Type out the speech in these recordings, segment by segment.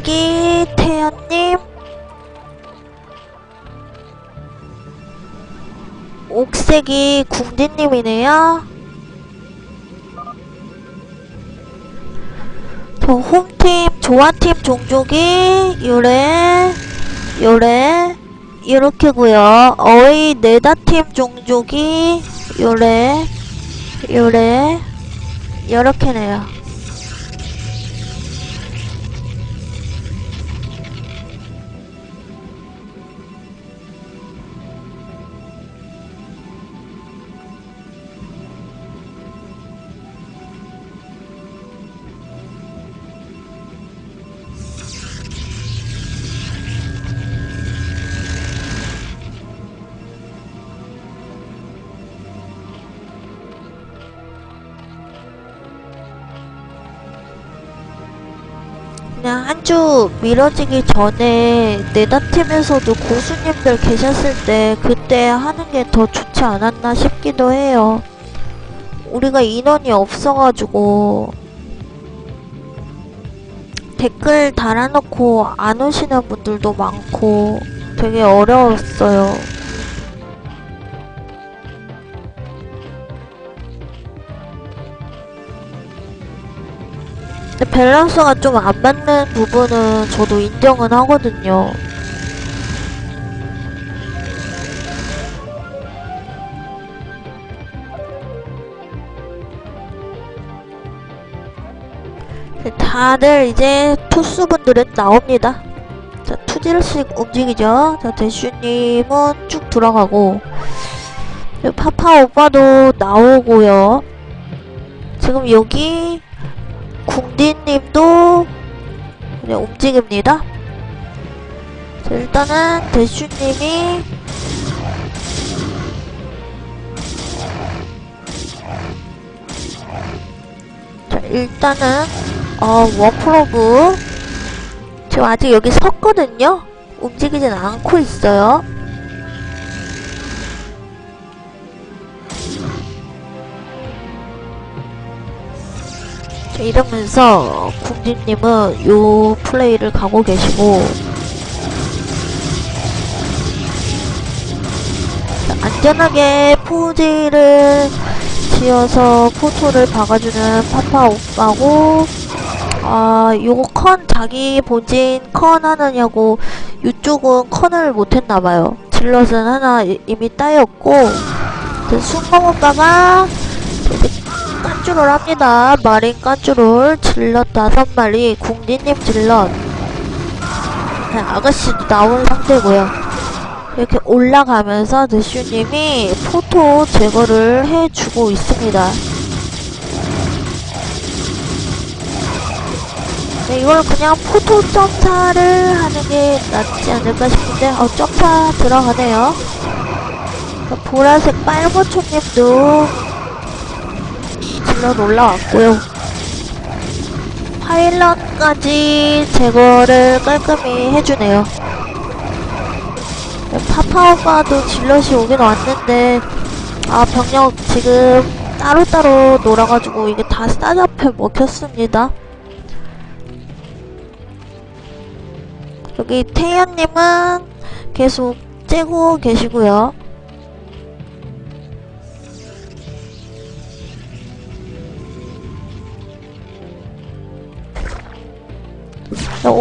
빨간색이 태연님. 옥색이 궁디님이네요. 저 홈팀 조아팀 종족이 요래 요래 이렇게고요. 어웨이 네다팀 종족이 요래 요래 요렇게네요 그냥 한주 미뤄지기 전에 네다팀에서도 고수님들 계셨을 때 그때 하는 게 더 좋지 않았나 싶기도 해요. 우리가 인원이 없어가지고 댓글 달아놓고 안 오시는 분들도 많고 되게 어려웠어요. 근데 밸런스가 좀 안 맞는 부분은 저도 인정은 하거든요. 근데 다들 이제 투수분들은 나옵니다. 자, 투질씩 움직이죠. 자, 대슈님은 쭉 들어가고, 파파 오빠도 나오고요. 지금 여기 궁디님도 그냥 움직입니다. 자, 일단은 대슈님이 자, 일단은 어, 워프로브 지금 아직 여기 섰거든요. 움직이진 않고 있어요. 이러면서 궁진님은 요 플레이를 가고 계시고 자, 안전하게 포즈를 지어서 포토를 박아주는 파파 오빠고 아 요거 컨 자기 본진 컨 하느냐고 이쪽은 컨을 못했나봐요. 질럿은 하나 이- 이미 따였고 순공 오빠가 이제 깐쭈를 합니다. 마린 깐쭈를 질럿 다섯 마리, 궁디님 질럿. 네, 아가씨도 나온 상태고요. 이렇게 올라가면서 드슈님이 포토 제거를 해주고 있습니다. 네, 이걸 그냥 포토 점사를 하는 게 낫지 않을까 싶은데, 어, 점사 들어가네요. 그 보라색 빨무초님도 질럿 올라왔고요. 파일럿까지 제거를 깔끔히 해주네요. 파파오가도 질럿이 오긴 왔는데 아 병력 지금 따로따로 놀아가지고 이게 다 싸잡혀 먹혔습니다. 여기 태연님은 계속 째고 계시고요.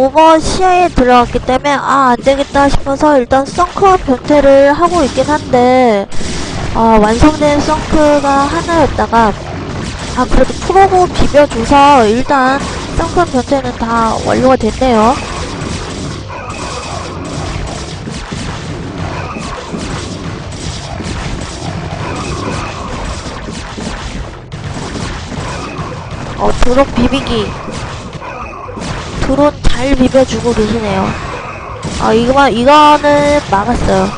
오버 시야에 들어갔기 때문에 아 안되겠다 싶어서 일단 썬크 변태를 하고 있긴 한데 아 완성된 썬크가 하나였다가 아 그래도 프로보 비벼줘서 일단 썬크 변태는 다 완료가 됐네요. 어 드론 비비기 드론 잘 비벼주고 계시네요. 아, 이거만, 이거는 막았어요.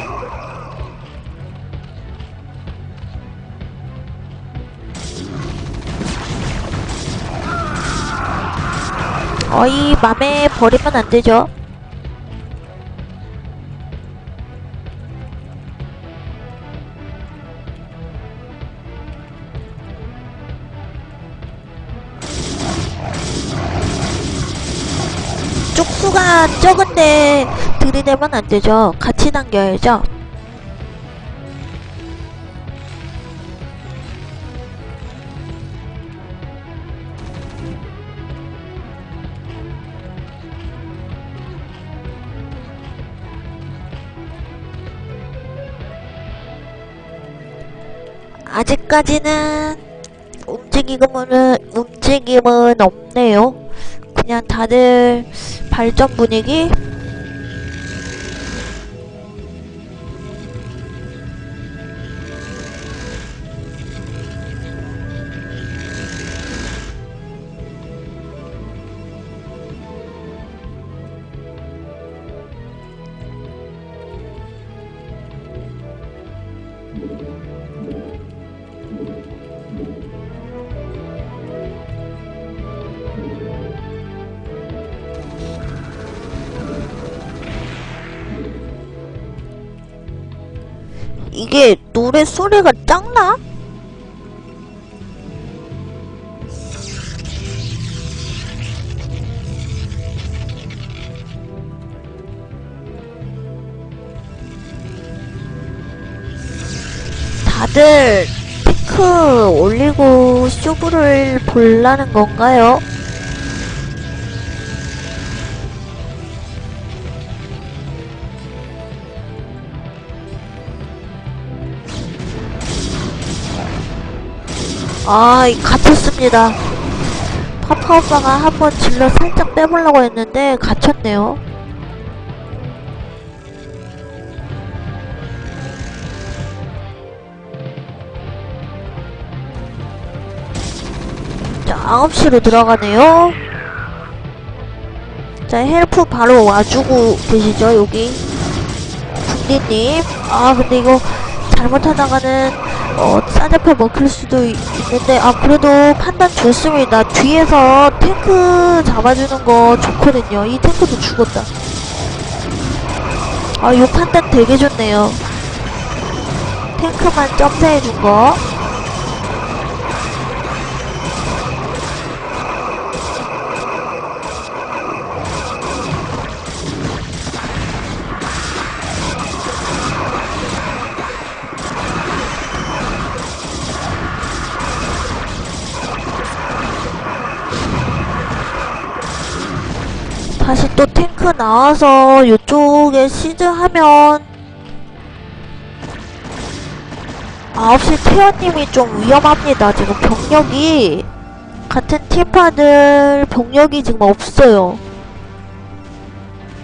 어이, 맘에 버리면 안 되죠. 쭉수 수가 적은데 들이대면 안 되죠. 같이 당겨야죠. 아직까지는 움직임은 움직임은 없네요. 그냥 다들 발전 분위기 이게 노래 소리가 작나? 다들 피크 올리고 쇼부를 볼라는 건가요? 아, 이 갇혔습니다. 파파 오빠가 한번 질러 살짝 빼보려고 했는데 갇혔네요. 자, 9시로 들어가네요. 자, 헬프 바로 와주고 계시죠, 여기. 군디님. 아, 근데 이거 잘못하다가는 어, 싼 먹힐 수도 있- 있는데, 아, 그래도 판단 좋습니다. 뒤에서 탱크 잡아주는 거 좋거든요. 이 탱크도 죽었다. 아, 요 판단 되게 좋네요. 탱크만 점프해준 거. 탱크 나와서 요쪽에 시즈하면 9시 태연님이 좀 위험합니다. 지금 병력이 같은 팀파들 병력이 지금 없어요.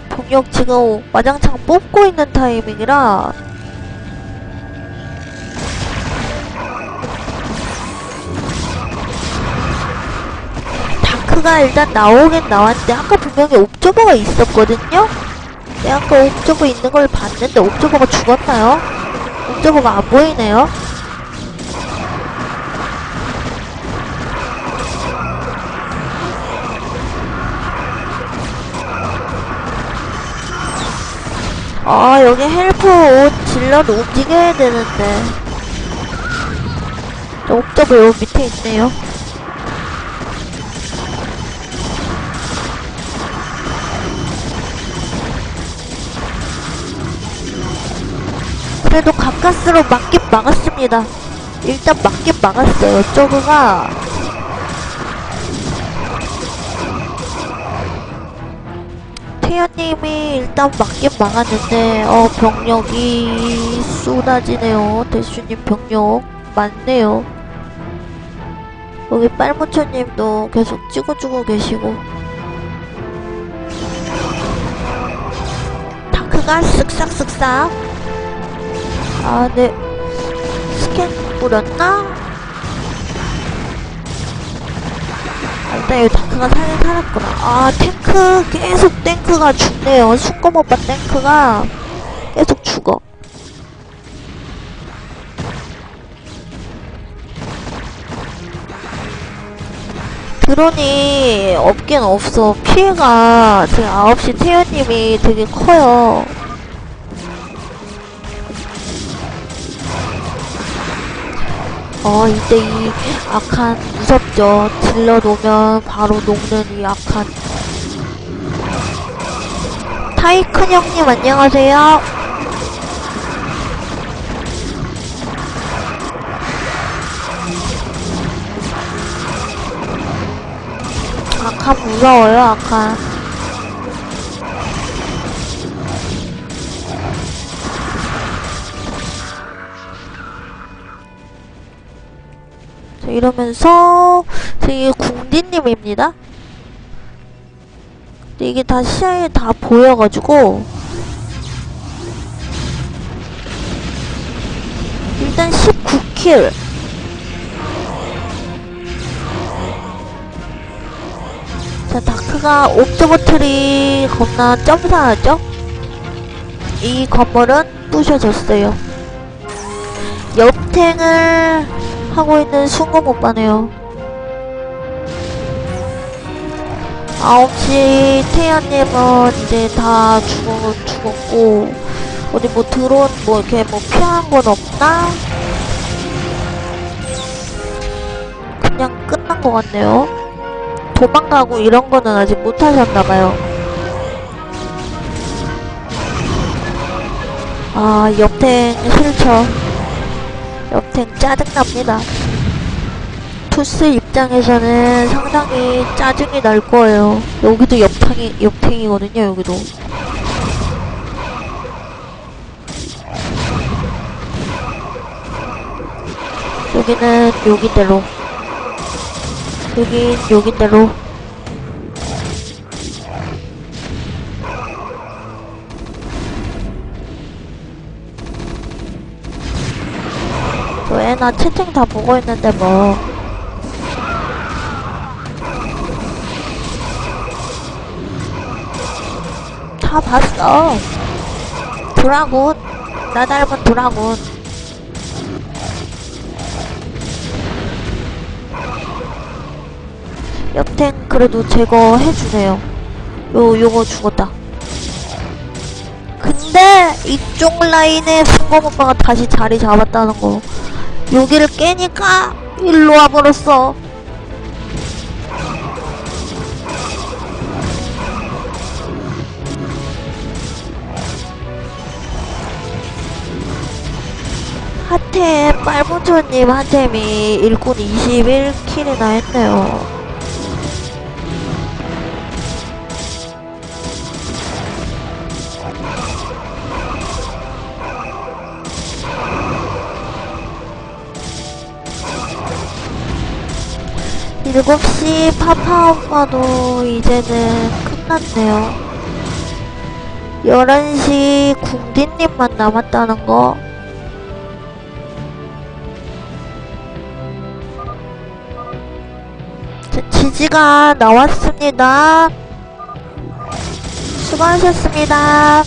병력 지금 와장창 뽑고 있는 타이밍이라 다크가 일단 나오긴 나왔는데 아까 분명히 옵저버가 있었거든요? 네, 아까 옵저버 있는 걸 봤는데 옵저버가 죽었나요? 옵저버가 안 보이네요? 아 여기 헬프 옷 질러도 움직여야 되는데 저 옵저버 요 밑에 있네요 그래도 가까스로 막긴 막았습니다. 일단 막긴 막았어요. 저그가 태연님이 일단 막긴 막았는데 어 병력이 쏟아지네요. 대수님 병력 많네요. 여기 빨무초님도 계속 찍어주고 계시고 다크가 쓱싹쓱싹 아, 네. 스캔 뿌렸나? 아, 일단 여기 다크가 살긴 살았구나. 아, 탱크, 계속 탱크가 죽네요. 순검 오빠 탱크가 계속 죽어. 드론이 없긴 없어. 피해가 지금 9시 태연님이 되게 커요. 어, 이때 이 악한 무섭죠. 질러 놓으면 바로 녹는 이 악한. 하이큰 형님 안녕하세요. 아카 무서워요, 아카. 이러면서, 저기 궁디님입니다. 이게 다 시야에 다 보여가지고, 일단 19킬. 자, 다크가 옵저버트리 겁나 점사하죠? 이 건물은 부셔졌어요. 옆탱을 하고 있는 순금 오빠네요. 9시 태연님은 이제 다 죽어, 죽었고, 어디 뭐 드론 뭐 이렇게 뭐 피한 건 없나? 그냥 끝난 것 같네요. 도망가고 이런 거는 아직 못 하셨나봐요. 아, 옆탱 싫죠. 옆탱 짜증납니다. 투스 입장에서는 상당히 짜증이 날 거예요. 여기도 옆탱이, 옆탱이거든요, 여기도. 여기는 여기대로. 여긴 여기대로. 나 채팅 다 보고 있는데 뭐. 다 봤어. 드라군. 나 닮은 드라군. 옆탱 그래도 제거해주네요. 요, 요거 죽었다. 근데 이쪽 라인에 순검 오빠가 다시 자리 잡았다는 거. 여기를 깨니까 일로 와버렸어. 하템 빨무초님 하템이 일꾼 21킬이나 했네요. 일곱 시 파파 오빠도 이제는 끝났네요. 11시 궁디님만 남았다는 거. 자, 지지가 나왔습니다. 수고하셨습니다.